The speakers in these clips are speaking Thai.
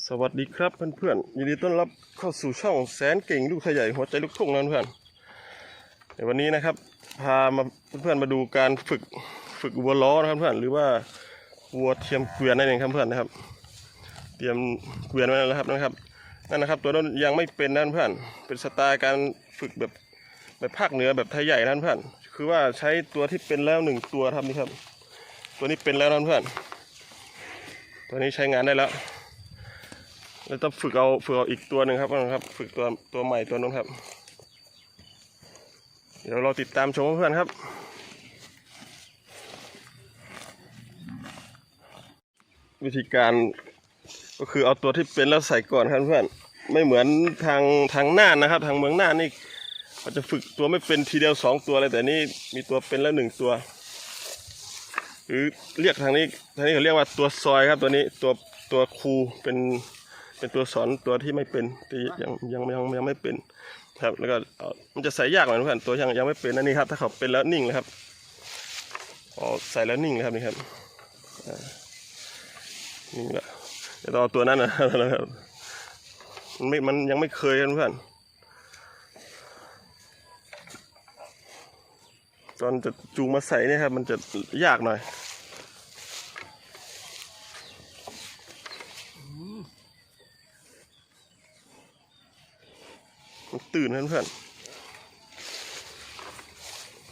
สวัสดีครับเพื่อนๆยินดีต้อนรับเข้าสู่ช่องแสนเก่งลูกไทยใหญ่หัวใจลูกทุ่งนะเพื่อนในวันนี้นะครับ พามาเพื่อนๆมาดูการฝึกฝึกวัวล้อนะครับเพื่อนหรือว่าวัวเทียมเกวียนนั่นเองครับเพื่อนนะครับ เตรียมเกวียนไว้แล้วนะครับนะครับนั่นนะครับ ตัวนั้นยังไม่เป็นนะเพื่อนเป็นสไตล์การฝึกแบบแบบภาคเหนือแบบไทยใหญ่นะเพื่อนคือว่าใช้ตัวที่เป็นแล้วหนึ่งตัวครับนี่ครับ ตัวนี้เป็นแล้วนะเพื่อน ตัวนี้ใช้งานได้แล้ว แล้วต้องฝึกเอาฝึกเอาอีกตัวหนึ่งครับนะครับ ฝึกตัวตัวใหม่ตัวนู้นครับ เดี๋ยวเราติดตามชมเพื่อนครับ วิธีการก็คือเอาตัวที่เป็นแล้วใส่ก่อนครับเพื่อนไม่เหมือนทางทางหน่านนะครับ ทางเมืองหน่านนี่เขาจะฝึกตัวไม่เป็นทีเดียวสองตัวเลยแต่นี่มีตัวเป็นแล้วหนึ่งตัว หรือเรียกทางนี้ทางนี้เขาเรียกว่าตัวซอยครับตัวนี้ตัวตัวครูเป็น เป็นตัวสอนตัวที่ไม่เป็นที่ยังยังยังยังไม่เป็นครับแล้วก็มันจะใส่ยากหน่อยนะเพื่อนตัวยังยังไม่เป็นนั่นนี่ครับ ถ้าเขาเป็นแล้วนิ่งเลยครับอ๋อใส่แล้วนิ่งเลยครับนี่ครับนิ่งละเดี๋ยวต่อตัวนั้นนะนะครับมันไม่มันยังไม่เคยกันเพื่อนตอนจะจูงมาใส่เนี่ยครับ มันจะยากหน่อย ตื่นนเพื่อน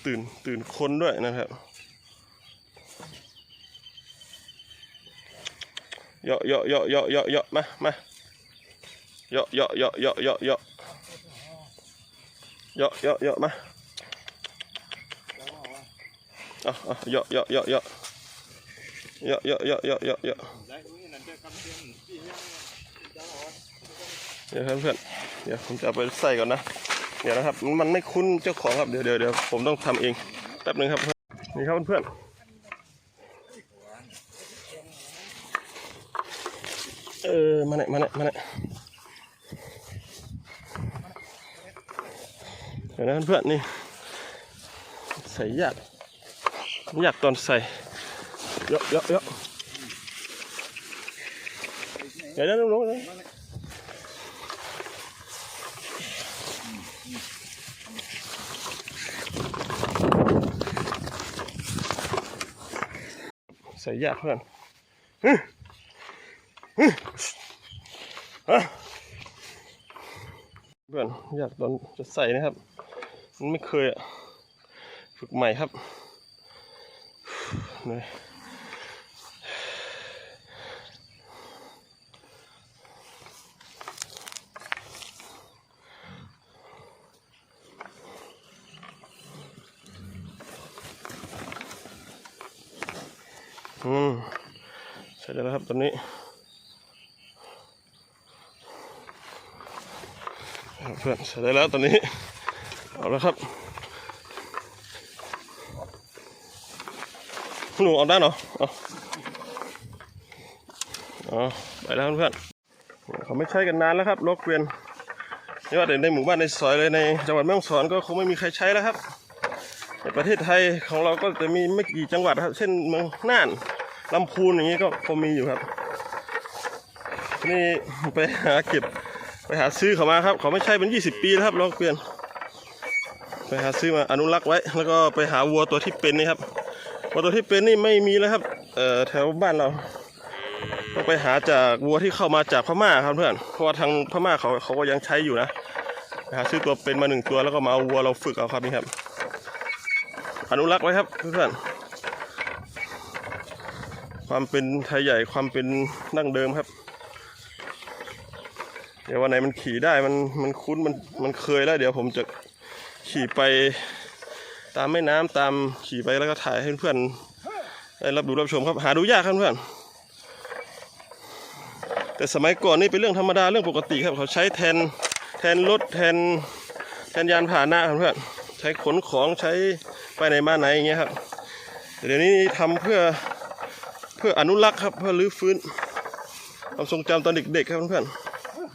ตื่นตื่นคนด้วยนะครับเยาะเยาะเยาะเยาะเยาะเยาะมามาเยาะเยาะเยาะเยาะเยาะเยาะเยาะเยาะเยาะมาเอาเอาเยาะเยาะเยาะเยาะเยาะเยาะเยาะเยาะเยาะ เดี๋ยวครับเพื่อนเดี๋ยวผมจะไปใส่ก่อนนะ เดี๋ยวนะครับ มันไม่คุ้นเจ้าของครับ เดี๋ยวเดี๋ยวเดี๋ยวผมต้องทำเองแป๊บหนึงครับ นี่ครับเพื่อนเออ มาเนี่ยมาเนี่ยมาเนี่ยเดี๋ยวนะเพื่อนนี่ ใส่ยากยากตอนใส่เยอะเยอะเยอะเดี๋ยวนะลุงๆ ใส่ยากเพื่อนเพื่อนยากตอนจะใส่นะครับ มันไม่เคยอะฝึกใหม่ครับเนี่ย ใส่ได้แล้วครับตอนนี้เพื่อนใส่ได้แล้วตอนนี้เอาแล้วครับหนูเอาได้เหรอเอาอ๋อไปแล้วเพื่อนเขาไม่ใช้กันนานแล้วครับรถเกวียนไม่ว่าแต่ในหมู่บ้านในซอยเลยในจังหวัดแม่ฮ่องสอนก็คงไม่มีใครใช้แล้วครับในประเทศไทยของเราก็จะมีไม่กี่จังหวัดครับ เช่นเมืองน่าน ลำพูนอย่างนี้ก็พอมีอยู่ครับ นี่ไปหาเก็บไปหาซื้อเขามาครับ เขาไม่ใช่เป็น 20 ปีแล้วครับรถเกวียน ไปหาซื้อมาอนุรักษ์ไว้ แล้วก็ไปหาวัวตัวที่เป็นนี่ครับวัวตัวที่เป็นนี่ไม่มีแล้วครับเอ่อแถวบ้านเราต้องไปหาจากวัวที่เข้ามาจากพม่าครับเพื่อนเพราะว่าทางพม่าเขาเขาก็ยังใช้อยู่นะไปหาซื้อตัวเป็นมาหนึ่งตัวแล้วก็มาเอาวัวเราฝึกเอาครับนี่ครับ อนุรักษ์ไว้ครับเพื่อน ความเป็นไทยใหญ่ความเป็นดั้งเดิมครับ เดี๋ยววันไหนมันขี่ได้มันมันคุ้นมันมันเคยแล้ว เดี๋ยวผมจะขี่ไปตามแม่น้ำตามขี่ไปแล้วก็ถ่ายให้เพื่อนได้รับดูรับชมครับหาดูยากครับเพื่อน แต่สมัยก่อนนี่เป็นเรื่องธรรมดาเรื่องปกติครับ เขาใช้แทนแทนรถแทนแทนยานพาหนะครับเพื่อนใช้ขนของใช้ไปไหนมาไหนอย่างเงี้ยครับเดี๋ยวนี้ทำเพื่อ เพื่ออนุรักษ์ครับ เพื่อรื้อฟื้นความทรงจำตอนเด็กๆครับเพื่อน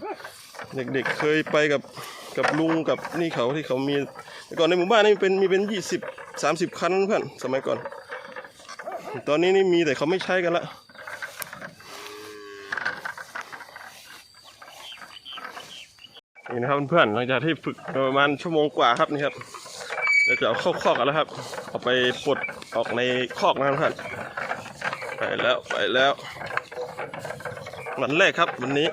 ๆเด็กๆเคยไปกับกับลุงกับนี่เขาที่เขามีก่อนในหมู่บ้านนี่เป็นมีเป็นยี่สิบสามสิบคันเพื่อนสมัยก่อน ตอนนี้นี่มีแต่เขาไม่ใช้กันละนี่นะครับเพื่อนหลังจากที่ฝึกประมาณชั่วโมงกว่าครับนี่ครับเดี๋ยวจะเอาเข้าคอกกันแล้วครับ เอาไปปลดออกในคอกนะครับเพื่อน ไปแล้วไปแล้ว วันแรกครับวันนี้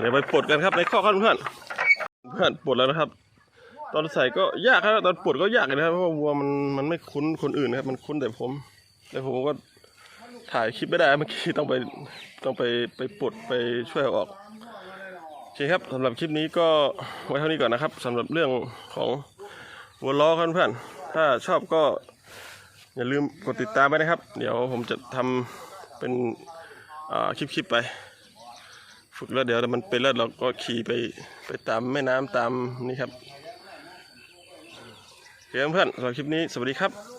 เดี๋ยวไปปลดกันครับในข้อครับเพื่อนเพื่อนปลดแล้วนะครับ ตอนใส่ก็ยากครับตอนปลดก็ยากนะครับเพราะว่าวัวมันมันไม่คุ้นคนอื่นนะครับ มันคุ้นแต่ผม แต่ผมก็ถ่ายคลิปไม่ได้เมื่อกี้ต้องไปต้องไปไปปลดไปช่วยออก เคครับสำหรับคลิปนี้ก็ไว้เท่านี้ก่อนนะครับสำหรับเรื่องของวัวล้อครับเพื่อนถ้าชอบก็อย่าลืมกดติดตามไปนะครับ เดี๋ยวผมจะทำเป็นคลิปๆไป ฝึกแล้วเดี๋ยวมันเป็นแล้วเราก็ขี่ไปไปตามแม่น้ำตามนี่ครับโอเคเพื่อนๆสำหรับคลิปนี้สวัสดีครับ